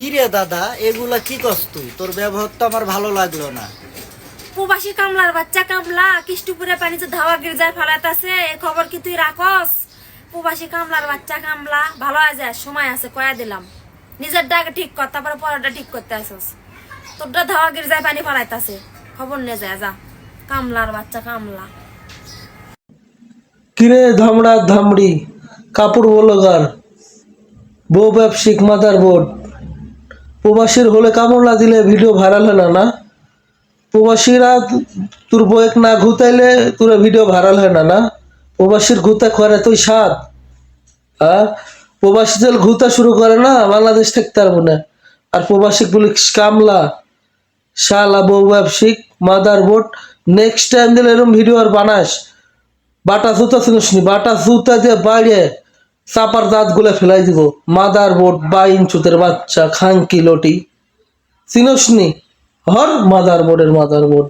কিরে দাদা এগুলা কি করছ তুই? তোর ব্যবহার তো আমার ভালো লাগল না। প্রবাসী কামলার বাচ্চা কামলা কিষ্টুপুরে পানিতে ধাওয়া গির্জায় ফালাইতাছে এ খবর কি তুই রাখস? প্রবাসী কামলার বাচ্চা কামলা ভালো আছে সময় আছে কয়া দিলাম। নিজের ডাকে ঠিক কর তারপরে পরেরটা ঠিক করতে আসস। তোরটা ধাওয়া গির্জায় পানি ফালাইতাছে। খবর নে যায় যা। কামলার বাচ্চা কামলা। কিরে ধামড়া ধামড়ি কাপড় বলগার বউ ব্যবসায়িক মাদার বোর্ড প্রবাসীর হলে কামড় না দিলে ভিডিও ভাইরাল হয় না? না প্রবাসীরা তোর বয়েক না ঘুতাইলে তোর ভিডিও ভাইরাল হয় না না? প্রবাসীর ঘুতা করে তুই সাত হ্যাঁ? প্রবাসী যেল ঘুতা শুরু করে না, বাংলাদেশ থেকে তার মনে। আর প্রবাসী পুলিশ কামলা, শালা বউ ব্যবসায়িক, মাদার বোর্ড নেক্সট টাইম দিলে এরকম ভিডিও আর বানাস। বাটা জুতা চিনিসনি বাটা জুতা দিয়ে বাইরে চাপার দাঁত গুলে ফেলাই দিব। মাদার বোর্ড বাইন চুতের বাচ্চা খাঙ্কি লটি। চিনসনি হর মাদার বোর্ডের মাদার বোর্ড